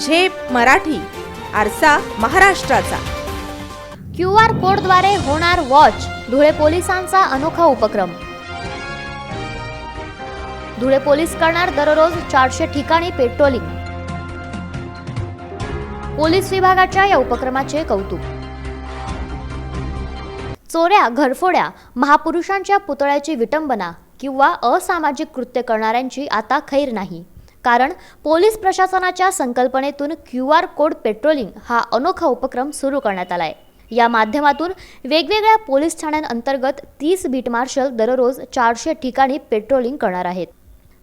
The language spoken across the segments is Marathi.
झेप मराठी आरसा महाराष्ट्राचा. क्यू आर कोडद्वारे होणार वॉच धुळे पोलिसांचा अनोखा उपक्रम. धुळे पोलीस करणार दररोज चारशे ठिकाणी पेट्रोलिंग. पोलीस विभागाच्या या उपक्रमाचे कौतुक. चोऱ्या घरफोड्या महापुरुषांच्या पुतळ्याची विटंबना किंवा असामाजिक कृत्य करणाऱ्यांची आता खैर नाही. कारण पोलीस प्रशासनाच्या संकल्पनेतून क्यू आर कोड पेट्रोलिंग हा अनोखा उपक्रम सुरू करण्यात आलाय. या माध्यमातून वेगवेगळ्या पोलीस ठाण्यांअंतर्गत तीस बीट मार्शल दररोज चारशे ठिकाणी पेट्रोलिंग करणार आहेत.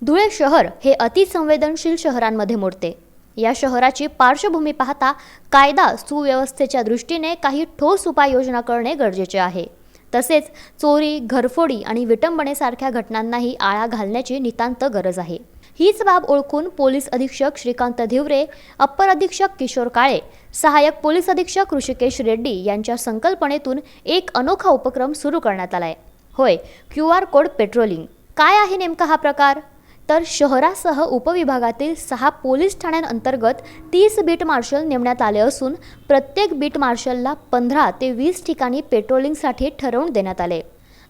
धुळे शहर हे अतिसंवेदनशील शहरांमध्ये मोडते. या शहराची पार्श्वभूमी पाहता कायदा सुव्यवस्थेच्या दृष्टीने काही ठोस उपाययोजना करणे गरजेचे आहे. तसेच चोरी घरफोडी आणि विटंबनेसारख्या घटनांनाही आळा घालण्याची नितांत गरज आहे. हीच बाब ओळखून पोलीस अधीक्षक श्रीकांत धिवरे अप्पर अधीक्षक किशोर काळे सहाय्यक पोलीस अधीक्षक ऋषिकेश रेड्डी यांच्या संकल्पनेतून एक अनोखा उपक्रम सुरू करण्यात आलाय. होय क्यू आर कोड पेट्रोलिंग. काय आहे नेमका हा प्रकार? तर शहरासह उपविभागातील सहा पोलीस ठाण्यांअंतर्गत तीस बीट मार्शल नेमण्यात आले असून प्रत्येक बीट मार्शलला पंधरा ते वीस ठिकाणी पेट्रोलिंगसाठी ठरवून देण्यात आले.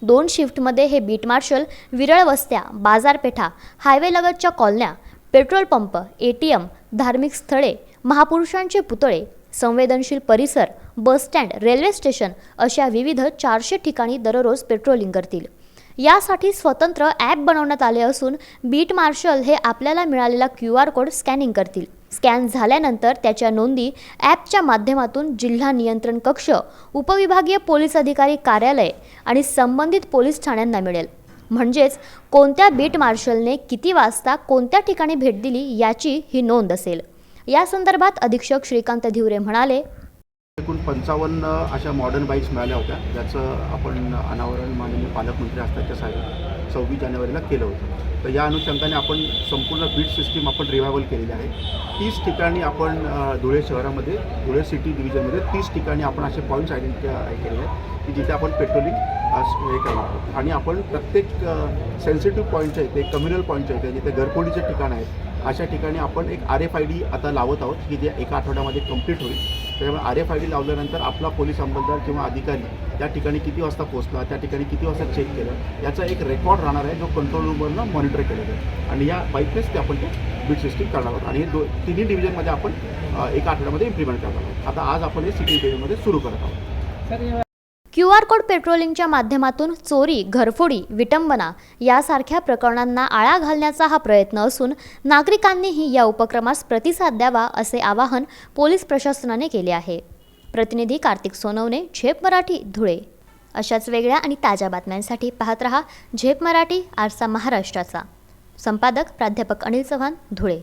दोन शिफ्टमध्ये हे बीट मार्शल विरळ वस्त्या बाजारपेठा हायवेलगतच्या कॉलन्या petrol pump A T M धार्मिक स्थळे महापुरुषांचे पुतळे संवेदनशील परिसर बसस्टँड रेल्वे स्टेशन अशा विविध चारशे ठिकाणी दररोज पेट्रोलिंग करतील. यासाठी स्वतंत्र ॲप बनवण्यात आले असून बीट मार्शल हे आपल्याला मिळालेला क्यू आर कोड स्कॅनिंग करतील. स्कॅन झाल्यानंतर त्याच्या नोंदी ॲपच्या माध्यमातून जिल्हा नियंत्रण कक्ष उपविभागीय पोलीस अधिकारी कार्यालय आणि संबंधित पोलीस ठाण्यांना मिळेल. म्हणजेच कोणत्या बीट मार्शलने किती वाजता कोणत्या ठिकाणी भेट दिली याची ही नोंद असेल. या संदर्भात अधीक्षक श्रीकांत धिवरे म्हणाले एकूण पंचावन्न अशा मॉडर्न बाईक्स मिळाल्या होत्या. ज्याचं आपण अनावरण माननीय पालकमंत्री असताच्या साहेब सव्वीस जानेवारीला केलं होतं. तर या अनुषंगाने आपण संपूर्ण बीट सिस्टीम आपण रिवायवल केलेली आहे. तीस ठिकाणी आपण धुळे शहरामध्ये धुळे सिटी डिव्हिजनमध्ये तीस ठिकाणी आपण असे पॉईंट्स आयडेंटिफाय केलेले आहेत की जिथे आपण पेट्रोलिंग हे करणार आहोत. आणि आपण प्रत्येक सेन्सिटिव्ह पॉईंंटच्या आहेत ते कम्युनल पॉईंटच्या आहेत जिथे घरफोडीचे ठिकाण आहेत अशा ठिकाणी आपण एक आर एफ आय डी आता लावत आहोत की जे एका आठवड्यामध्ये कंप्लीट होईल. त्यामुळे आर एफ आय डी लावल्यानंतर आपला पोलीस अंमलदार किंवा अधिकारी त्या ठिकाणी किती वाजता पोहोचला त्या ठिकाणी किती वाजता चेक केलं याचा एक रेकॉर्ड राहणार आहे जो कंट्रोल रूमवरनं मॉनिटर केलेला जाईल आणि या बाईकनेच ते आपण ते बीट सिस्टीम करणार आहोत. आणि हे दो तिन्ही डिव्हिजनमध्ये आपण एका आठवड्यामध्ये इम्प्लिमेंट करणार आहोत. आता आज आपण हे सिटी डिव्हिजनमध्ये सुरू करत आहोत. क्यू आर कोड पेट्रोलिंगच्या माध्यमातून चोरी घरफोडी विटंबना यासारख्या प्रकरणांना आळा घालण्याचा हा प्रयत्न असून नागरिकांनीही या उपक्रमास प्रतिसाद द्यावा असे आवाहन पोलीस प्रशासनाने केले आहे. प्रतिनिधी कार्तिक सोनवणे झेप मराठी धुळे. अशाच वेगळ्या आणि ताज्या बातम्यांसाठी पाहत रहा झेप मराठी आरसा महाराष्ट्राचा. संपादक प्राध्यापक अनिल चव्हाण धुळे.